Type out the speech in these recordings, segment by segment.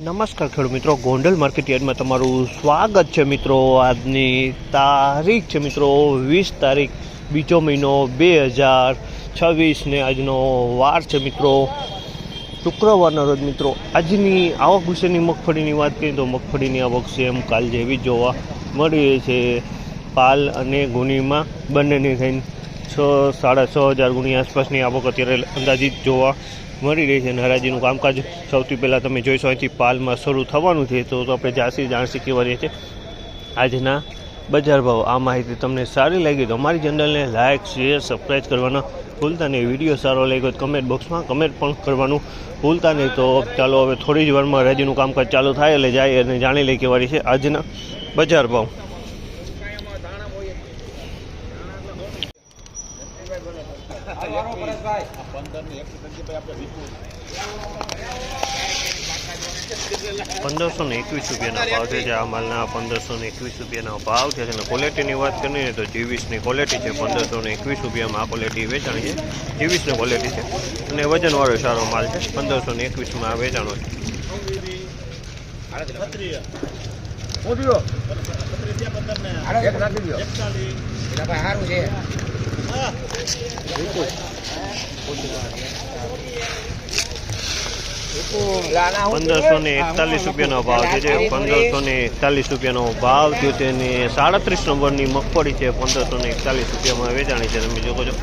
નમસ્કાર ખેડૂત મિત્રો. ગોંડલ માર્કેટયાર્ડમાં તમારું સ્વાગત છે મિત્રો. આજની તારીખ છે મિત્રો વીસ તારીખ, બીજો મહિનો બે હજાર છવ્વીસને આજનો વાર છે મિત્રો. શુક્રવારના રોજ મિત્રો, આજની આવક વિશેની મગફળીની વાત કરીએ તો મગફળીની આવક સેમ કાલ જેવી જોવા મળી છે. પાલ અને ગુનીમાં બંનેની થઈને છ, સાડા છ હજાર ગુણી આસપાસની આવક અત્યારે અંદાજિત જોવા મળી રહી છે. અને હરાજીનું કામકાજ સૌથી પહેલાં તમે જોઈશો અહીંથી પાલમાં શરૂ થવાનું છે. તો આપણે જાસી જાણસી કહેવા રહીએ છીએ. આજના બજાર ભાવ, આ માહિતી તમને સારી લાગી તો અમારી ચેનલને લાઇક શેર સબસ્ક્રાઈબ કરવાના ભૂલતા નહીં. વીડિયો સારો લાગ્યો તો કમેન્ટ બોક્સમાં કમેન્ટ પણ કરવાનું ભૂલતા નહીં. તો ચાલો, હવે થોડી જ વારમાં હરાજીનું કામકાજ ચાલુ થાય એટલે જાય અને જાણી લઈ કહેવાની છે આજના બજાર ભાવ. પંદરસો ને એકવીસ રૂપિયાના ભાવ છે જે આ માલના પંદરસો ને એકવીસ રૂપિયાના ભાવ છે. અને ક્વોલિટીની વાત કરીએ તો જીવીસની ક્વોલિટી છે. પંદરસો ને એકવીસ રૂપિયામાં આ ક્વોલિટી વેચાણી છે. જીવીસની ક્વોલિટી છે. અને વજનવાળો સારો માલ છે. પંદરસો ને એકવીસમાં વેચાણો છે. પંદરસો ને એકતાલીસ રૂપિયાનો ભાવ છે, જે પંદરસો ને એકતાલીસ રૂપિયાનો ભાવ થયો છે સાડત્રીસ નંબરની મગફળી છે, પંદરસો ને એકતાલીસ રૂપિયામાં વેચાણી છે, તમે જોકો છો.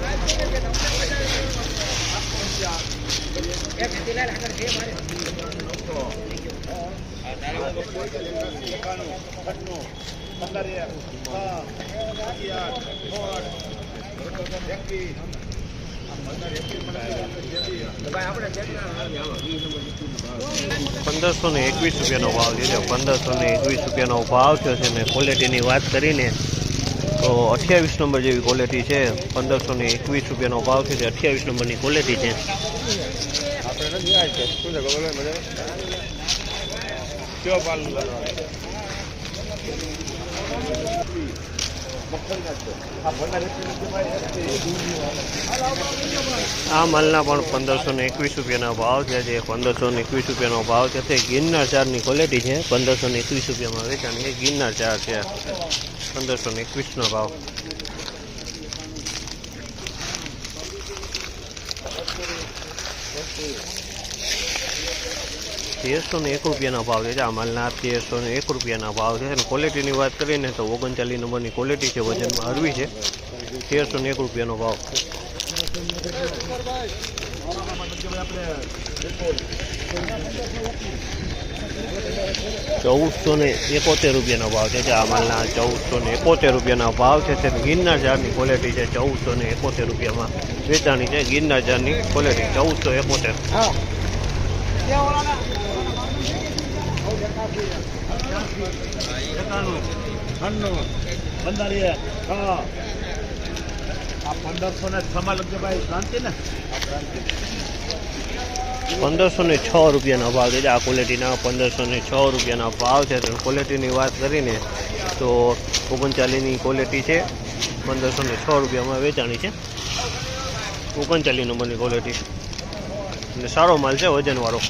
પંદરસો ને એકવીસ રૂપિયાનો ભાવ છે જે પંદરસો ને એકવીસ રૂપિયાનો ભાવ થયો છે ને ક્વોલિટીની વાત કરીને તો અઠ્યાવીસ નંબર જેવી ક્વોલિટી છે. પંદરસો ને એકવીસ રૂપિયાનો ભાવ છે તે અઠ્યાવીસ નંબરની ક્વોલિટી છે. આ માલના પણ પંદરસો ને એકવીસ રૂપિયાના ભાવ છે. જે પંદરસો ને એકવીસ રૂપિયાનો ભાવ છે. તે ગિરનાર ચારની ક્વોલિટી છે. પંદરસો ને એકવીસ રૂપિયામાં વેચાણ છે. ગિરનાર ચાર છે. પંદરસો ને એકવીસનો ભાવ. તેરસો ને એક રૂપિયાના ભાવ છે. આ માલના તેરસો ને એક રૂપિયાના ભાવ છે. અને ક્વોલિટીની વાત કરીને તો ઓગણચાલીસ નંબરની ક્વોલિટી છે. વજનમાં હળવી છે. તેરસો ને એક રૂપિયાનો ભાવ. ચૌદસો ને એકોતેર રૂપિયાનો ભાવ છે. જે માલના ચૌદસો ને એકોતેર રૂપિયાના ભાવ છે. તે ગિરનાર જારની ક્વોલિટી છે ચૌદસો ને એકોતેર રૂપિયામાં વેચાણી છે. ગિરનાર જારની ક્વોલિટી ચૌદસો એકોતેર. પંદરસો ને છ રૂપિયાનો ભાવ છે. આ ક્વોલિટીના પંદરસો ને છ રૂપિયાના ભાવ છે. તો ક્વોલિટીની વાત કરીને તો ઓગણચાલીસની ક્વોલિટી છે. પંદરસો ને છ રૂપિયામાં વેચાણી છે. ઓગણચાલીસ નંબરની ક્વોલિટી અને સારો માલ છે વજનવાળો.